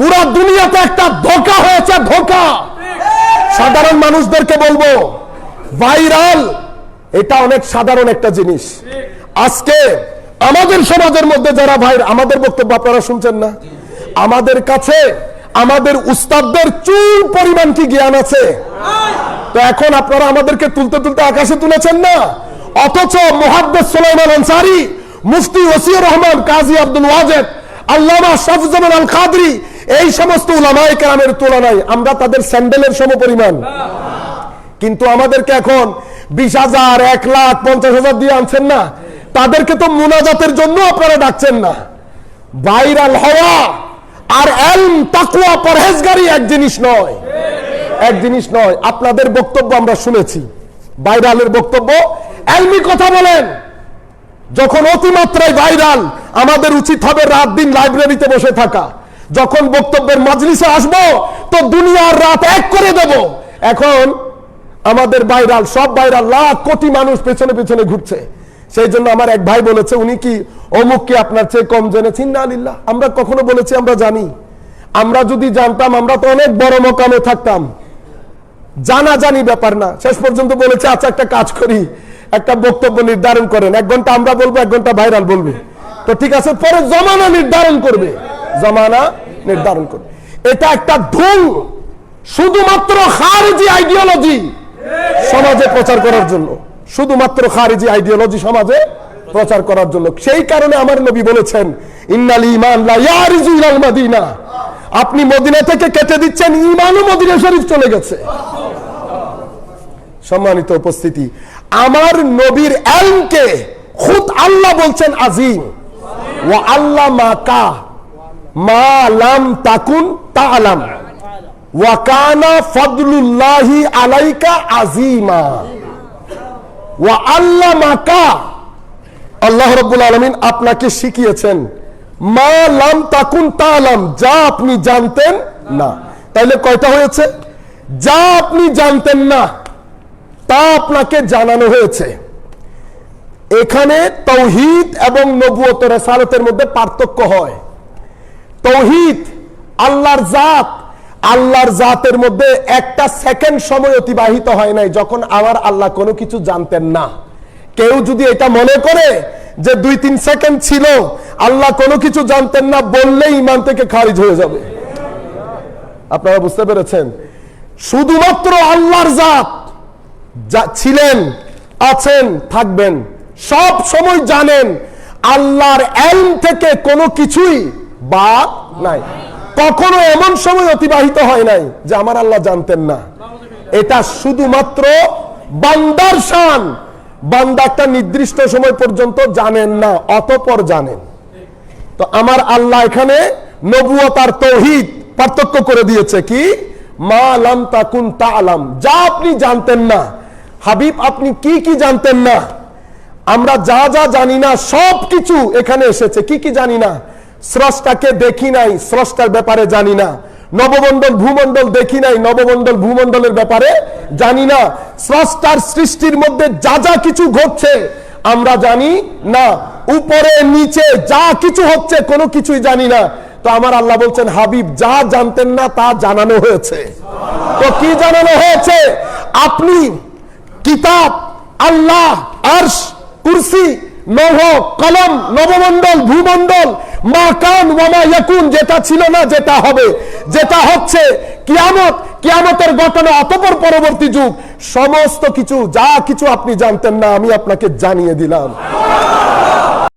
পুরা দুনিয়াতে একটা ধোকা হয়েছে, ধোকা। সাধারণ মানুষদেরকে বলব, ভাইরাল, এটা অনেক সাধারণ একটা জিনিস। আজকে আমাদের সমাজের মধ্যে যারা ভাই আমাদের বক্তব্য আপনারা শুনছেন না? আমাদের কাছে, আমাদের উস্তাদদের চুল পরিমাণ কি জ্ঞান আছে? তো এখন আপনারা আমাদেরকে তুলতে তুলতে আকাশে তুলেছেন না? অথচ মোহাদ্দেদ সোলাইমান আনসারি, মুফতি ওসিউর রহমান, কাজী আব্দুল ওয়াজেদ, আল্লামা শাফজামান আল কাদরি এই সমস্ত উলামায়ে কেরামের তুলনায় আমরা তাদের স্যান্ডেলের সমপরিমাণ। কিন্তু আমাদেরকে এখন বিশ হাজার, এক লাখ, পঞ্চাশ হাজার দিয়ে আনছেন না। তাদেরকে তো মুনাজাতের জন্য আপনারা ডাকছেন না। ভাইরাল হওয়া আর এলম তাকুয়া পরহেজগারি এক জিনিস নয়। এক জিনিস নয়, আপনাদের বক্তব্য আমরা শুনেছি। ভাইরালের বক্তব্য। এলমি কথা বলেন। যখন অতিমাত্রায় ভাইরাল, আমাদের উচিত হবে রাত দিন লাইব্রেরিতে বসে থাকা। যখন বক্তব্যের মাজলিসে আসব, তো দুনিয়ার রাত এক করে দেব। এখন আমাদের ভাইরাল, সব ভাইরাল লাখ কোটি মানুষ পেছনে পেছনে ঘুরছে। সেই জন্য আমার এক ভাই বলেছে, উনি কি অমুককে আপনার চেয়ে কম জেনেছেন? না, আলিল্লাহ, আমরা কখনো বলেছি, আমরা জানি। আমরা যদি জানতাম, আমরা তো অনেক বড় মকামে থাকতাম। জানা জানি ব্যাপার না। শেষ পর্যন্ত বলেছে আচ্ছা একটা কাজ করি। একটা বক্তব্য নির্ধারণ করেন। এক ঘণ্টা আমরা বলব, এক ঘণ্টা ভাইরাল বলবে। তো ঠিক আছে, পরে জমানা নির্ধারণ করবে। জমানা নির্ধারণ করবে। এটা একটা ঢুল, শুধুমাত্র খারিজি আইডিওলজি সমাজে প্রচার করার জন্য। শুধুমাত্র খারিজি আইডিওলজি সমাজে প্রচার করার জন্য। সেই কারণে আমার নবী বলেছেন, ইন্নাল ইমান লা ইয়ারিজু ইলাল মাদিনা। আপনি মদিনা থেকে কেটে দিচ্ছেন ইমানও মদিনা শরীফ চলে গেছে। সম্মানিত উপস্থিতি, আমার নবীর এলমকে খুদ আল্লাহ বলছেন আজিম। ও আল্লাহ মা কা। মা লাম তাকুন তা আলাম ওয়াকানা আলাইকা আজিমা ওয়া আল্লাহ মাকা আল্লাহ রব্বুল আলমিন আপনাকে শিখিয়েছেন, মা লাম তাকুন তালাম যা আপনি জানতেন না। তাইলে কয়টা হয়েছে? যা আপনি জানতেন না, তা আপনাকে জানানো হয়েছে। এখানে তৌহিদ এবং নবুয়ত রেসালতের মধ্যে পার্থক্য হয়। তৌহিদ, আল্লাহর জাত। আল্লাহর জাতের মধ্যে একটা সেকেন্ড সময় অতিবাহিত হয় নাই যখন আমার আল্লাহ কোনো কিছু জানতেন না। কেউ যদি এটা মনে করে যে দুই তিন সেকেন্ড ছিল, আল্লাহ কোনো কিছু জানতেন না বললেই ইমান থেকে খারিজ হয়ে যাবে। আপনারা বুঝতে পেরেছেন? শুধুমাত্র আল্লাহর জাত ছিলেন, আছেন, থাকবেন, সব সময় জানেন, আল্লাহর এলম থেকে কোনো কিছুই বাদ নাই। কখনো এমন সময় অতিবাহিত হয় নাই যে আমার আল্লাহ জানতেন না। এটা শুধুমাত্র বান্দার শান। বান্দা একটা নির্দিষ্ট সময় পর্যন্ত জানেন না, অতপর জানেন। তো আমার আল্লাহ এখানে নবুয়ত আর তৌহিদ পার্থক্য করে দিয়েছে কি? মা আলাম তাকুন তা আলাম যা আপনি জানতেন না। হাবিব, আপনি কি কি জানতেন না? আমরা যা যা জানি না সব কিছু এখানে এসেছে। কি কি জানি না? স্রষ্টাকে দেখি নাই, স্রষ্টার ব্যাপারে জানি না। নবমণ্ডল, ভূমণ্ডল দেখি নাই, নবমণ্ডল, ভূমণ্ডলের ব্যাপারে জানি না। স্রষ্টার সৃষ্টির মধ্যে যা যা কিছু ঘটছে, আমরা জানি না। উপরে, নিচে যা কিছু হচ্ছে, কোনো কিছুই জানি না। তো আমার আল্লাহ বলছেন, হাবিব, যা জানতেন না, তা জানানো হয়েছে। তো কি জানানো হয়েছে? আপনি কিতাব, আল্লাহ, আর্শ, কুরসি নভ কলম, নবমণ্ডল, ভূমণ্ডল মা কান ওয়ামা ইয়াকুন, যেটা ছিল না, যেটা হবে। যেটা হচ্ছে কিয়ামত, কিয়ামতের ঘটনা, অতপর পরবর্তী যুগ। সমস্ত কিছু, যা কিছু আপনি জানতেন না, আমি আপনাকে জানিয়ে দিলাম।